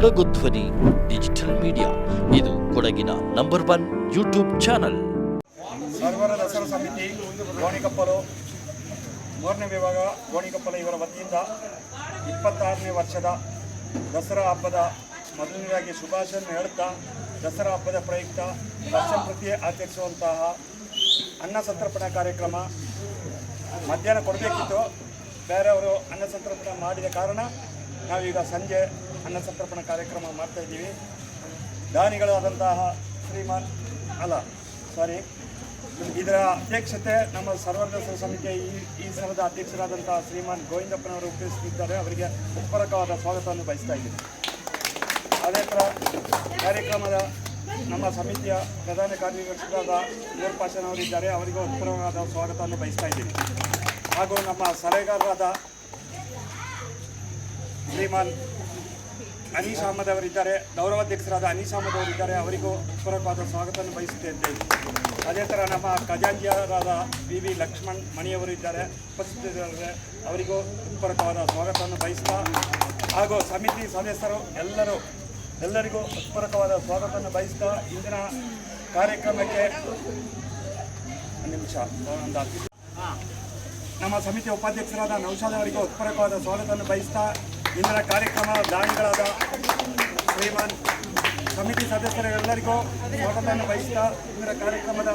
ಕೊಡಗು ಧ್ವನಿ digital media ಇದು ಕೊಡಗಿನ ನಂಬರ್ ಒನ್ ಯೂಟ್ಯೂಬ್ ಚಾನಲ್ ಸರ್ವರ ದಸರಾ ಸಮಿತಿ, ಗೋಣಿಕಪ್ಪಲು. ಮೂರನೇ ವಿಭಾಗ, ಗೋಣಿಕಪ್ಪಲು ಇವರ ವತಿಯಿಂದ ಇಪ್ಪತ್ತಾರನೇ ವರ್ಷದ ದಸರಾ ಹಬ್ಬದ ಮೊದಲನೇದಾಗಿ ಶುಭಾಶಯನ್ನು ಹೇಳುತ್ತಾ ದಸರಾ ಹಬ್ಬದ ಪ್ರಯುಕ್ತ ವರ್ಷ ಪ್ರತಿ ಆಚರಿಸುವಂತಹ ಅನ್ನ ಸಂತರ್ಪಣಾ ಕಾರ್ಯಕ್ರಮ ಮಧ್ಯಾಹ್ನ ಕೊಡಬೇಕಿತ್ತು. ಬೇರೆಯವರು ಅನ್ನ ಸಂತರ್ಪಣೆ ಮಾಡಿದ ಕಾರಣ ನಾವೀಗ ಸಂಜೆ ಅನ್ನ ಸಂತರ್ಪಣ ಕಾರ್ಯಕ್ರಮ ಮಾಡ್ತಾ ಇದ್ದೀವಿ. ದಾನಿಗಳಾದಂತಹ ಶ್ರೀಮಾನ್, ಅಲ್ಲ ಸಾರಿ ಇದರ ಅಧ್ಯಕ್ಷತೆ ನಮ್ಮ ಸರ್ವದರ್ಶನ ಸಮಿತಿಯ ಈ ಈ ಸಲದ ಅಧ್ಯಕ್ಷರಾದಂತಹ ಶ್ರೀಮಾನ್ ಗೋವಿಂದಪ್ಪನವರು ಉಪಯೋಗಿಸುತ್ತಿದ್ದಾರೆ ಅವರಿಗೆ ಉತ್ಪರಕವಾದ ಸ್ವಾಗತವನ್ನು ಬಯಸ್ತಾ ಇದ್ದೀನಿ. ಅದೇ ಥರ ಕಾರ್ಯಕ್ರಮದ ನಮ್ಮ ಸಮಿತಿಯ ಪ್ರಧಾನ ಕಾರ್ಯದರ್ಶಿಯಾದ ನೂರ್ ಅವರಿಗೆ ಅವರಿಗೂ ಉತ್ಪರವಾದ ಸ್ವಾಗತವನ್ನು ಬಯಸ್ತಾ ಇದ್ದೀನಿ. ಹಾಗೂ ನಮ್ಮ ಸಲಹೆಗಾರರಾದ ಶ್ರೀಮಾನ್ ಅನೀಸ್ ಅಹಮದ್ ಅವರಿದ್ದಾರೆ ಗೌರವಾಧ್ಯಕ್ಷರಾದ ಅನೀಶ್ ಅಹಮದ್ ಅವರಿದ್ದಾರೆ ಅವರಿಗೂ ಪೂರಕವಾದ ಸ್ವಾಗತವನ್ನು ಬಯಸುತ್ತೇನೆ. ಅದೇ ಥರ ನಮ್ಮ ಖಜಾಂಜಿಯರಾದ ವಿ. ವಿ. ಲಕ್ಷ್ಮಣ್ ಮಣಿಯವರು ಇದ್ದಾರೆ, ಉಪಸ್ಥಿತರಿದ್ದಾರೆ. ಅವರಿಗೂ ಪೂರಕವಾದ ಸ್ವಾಗತವನ್ನು ಬಯಸ್ತಾ, ಹಾಗೂ ಸಮಿತಿ ಸದಸ್ಯರು ಎಲ್ಲರೂ, ಎಲ್ಲರಿಗೂ ಉತ್ಪೂರಕವಾದ ಸ್ವಾಗತವನ್ನು ಬಯಸ್ತಾ ಇಂದಿನ ಕಾರ್ಯಕ್ರಮಕ್ಕೆ ನಿಮಿಷ ನಮ್ಮ ಸಮಿತಿ ಉಪಾಧ್ಯಕ್ಷರಾದ ನೌಶಾದ್ ಅವರಿಗೆ ಉತ್ಪೂರಕವಾದ ಸ್ವಾಗತವನ್ನು ಬಯಸ್ತಾ ಇಂದಿನ ಕಾರ್ಯಕ್ರಮ ದಾನಿಗಳಾದ ಶ್ರೀಮಾನ್ ಸಮಿತಿ ಸದಸ್ಯರೆಲ್ಲರಿಗೂ ಸ್ವಾಗತವನ್ನು ಬಯಸ್ತಾ ಇಂದಿನ ಕಾರ್ಯಕ್ರಮದ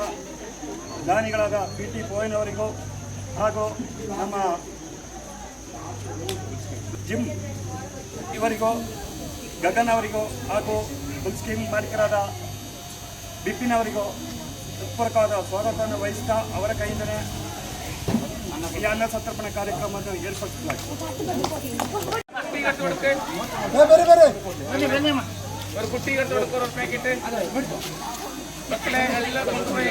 ದಾನಿಗಳಾದ ಪಿ ಟಿ ಅವರಿಗೂ ಹಾಗೂ ನಮ್ಮ ಜಿಮ್ ಇವರಿಗೂ, ಗಗನ್ ಅವರಿಗೂ ಹಾಗೂ ಫುಲ್ ಸ್ಕೀಮ್ ಮಾಲೀಕರಾದ ಬಿಪಿನ್ ಅವರಿಗೂ ಉತ್ಪೂರಕವಾದ ಸ್ವಾಗತವನ್ನು ವಹಿಸ್ತಾ ಅವರ ಕೈಯಿಂದಲೇ ಈ ಅನ್ನ ಸಂತರ್ಪಣೆ ಕಾರ್ಯಕ್ರಮವನ್ನು ಏರ್ಪಡಿಸಲಾಗಿದೆ ஒரு குட்டி கட்டு கொடுக்குற ஒரு பேக்கெட்டு மக்களை எல்லாம் கொண்டு போய்